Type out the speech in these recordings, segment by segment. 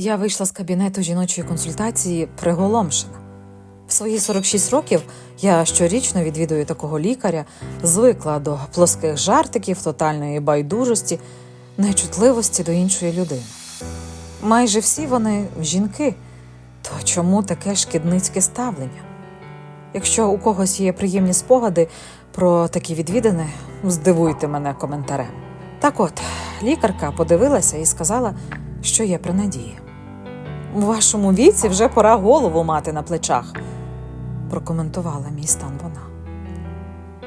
Я вийшла з кабінету жіночої консультації приголомшена. В свої 46 років я щорічно відвідую такого лікаря, звикла до плоских жартиків, тотальної байдужості, нечутливості до іншої людини. Майже всі вони жінки. То чому таке шкідницьке ставлення? Якщо у когось є приємні спогади про такі відвідини, здивуйте мене коментарем. Так от, лікарка подивилася і сказала, що є при надії. Вашому віці вже пора голову мати на плечах, прокоментувала мій стан вона.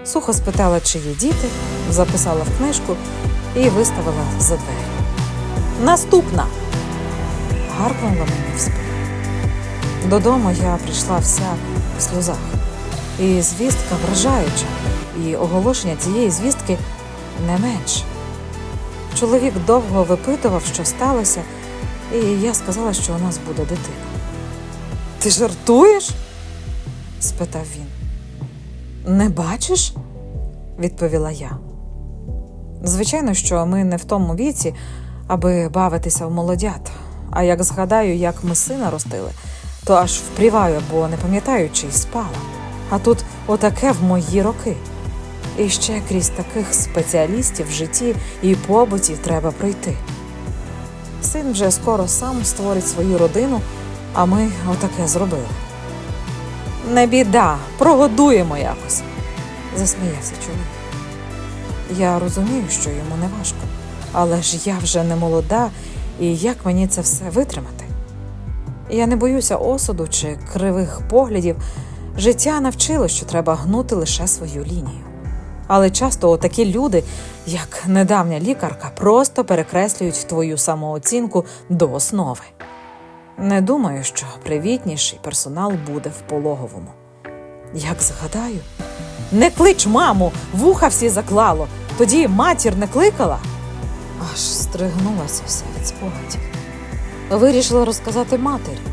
Сухо спитала, чи є діти, записала в книжку і виставила за двері. Наступна! гаркнула мені в спину. Додому я прийшла вся в сльозах. І звістка вражаюча, і оголошення цієї звістки не менше. Чоловік довго випитував, що сталося, і я сказала, що у нас буде дитина. Ти жартуєш? спитав він. Не бачиш? відповіла я. Звичайно, що ми не в тому віці, аби бавитися в молодят. А як згадаю, як ми сина ростили, то аж впріваю, бо не пам'ятаю, чи спала. А тут отаке в мої роки. І ще крізь таких спеціалістів в житті і побуті треба пройти. Син вже скоро сам створить свою родину, а ми отаке зробили. Не біда, прогодуємо якось, засміявся чоловік. Я розумію, що йому не важко, але ж я вже не молода, і як мені це все витримати? Я не боюся осуду чи кривих поглядів. Життя навчило, що треба гнути лише свою лінію. Але часто такі люди, як недавня лікарка, просто перекреслюють твою самооцінку до основи. Не думаю, що привітніший персонал буде в пологовому. Як згадаю, не клич маму, вуха всі заклало, тоді матір не кликала. Аж стригнулася вся від спогадів. Вирішила розказати матері.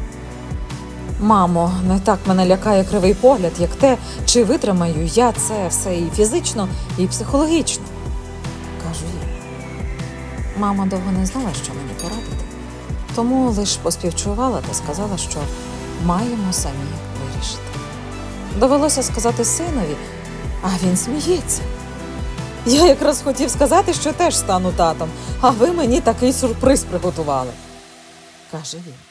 Мамо, не так мене лякає кривий погляд, як те, чи витримаю я це все і фізично, і психологічно. Кажу їй. Мама довго не знала, що мені порадити, тому лише поспівчувала та сказала, що маємо самі вирішити. Довелося сказати синові, а він сміється. Я якраз хотів сказати, що теж стану татом, а ви мені такий сюрприз приготували, каже він.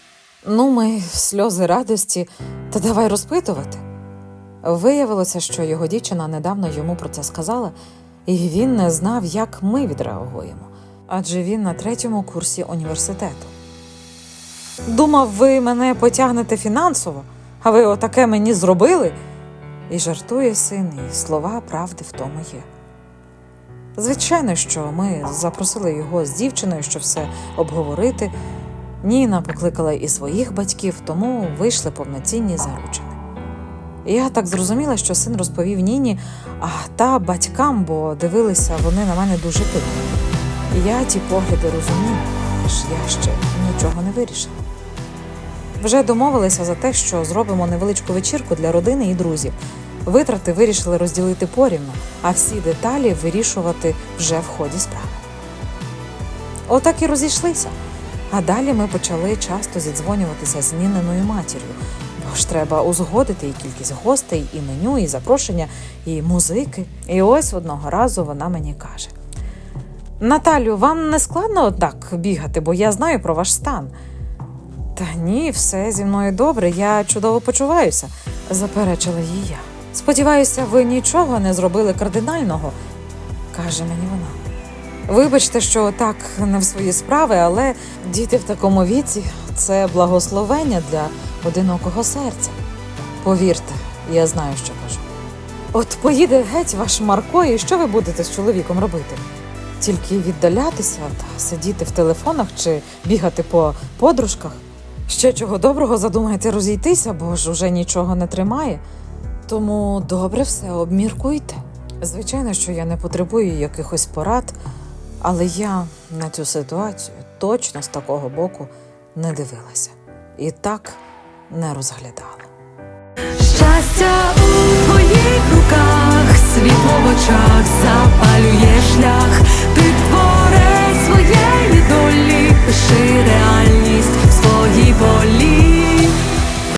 Ну, ми сльози радості, та давай розпитувати. Виявилося, що його дівчина недавно йому про це сказала, і він не знав, як ми відреагуємо, адже він на третьому курсі університету. Думав, ви мене потягнете фінансово, а ви отаке мені зробили. І жартує син, і слова правди в тому є. Звичайно, що ми запросили його з дівчиною, щоб все обговорити. Ніна покликала і своїх батьків, тому вийшли повноцінні заручини. Я так зрозуміла, що син розповів Ніні, а та батькам, бо дивилися вони на мене дуже пильно. Я ті погляди розумію, але ж я ще нічого не вирішила. Вже домовилися за те, що зробимо невеличку вечірку для родини і друзів. Витрати вирішили розділити порівну, а всі деталі вирішувати вже в ході справи. Отак і розійшлися. А далі ми почали часто зідзвонюватися з Ніниною матір'ю, бо ж треба узгодити і кількість гостей, і меню, і запрошення, і музики. І ось одного разу вона мені каже: Наталю, вам не складно так бігати, бо я знаю про ваш стан. Та ні, все зі мною добре, я чудово почуваюся, заперечила їй я. Сподіваюся, ви нічого не зробили кардинального, каже мені вона. Вибачте, що так не в свої справи, але діти в такому віці це благословення для одинокого серця. Повірте, я знаю, що кажу. От поїде геть ваш Марко, і що ви будете з чоловіком робити? Тільки віддалятися та сидіти в телефонах чи бігати по подружках? Ще чого доброго задумаєте розійтися, бо ж уже нічого не тримає. Тому добре все обміркуйте. Звичайно, що я не потребую якихось порад, але я на цю ситуацію точно з такого боку не дивилася і так не розглядала. Щастя у твоїх руках, світло в очах запалює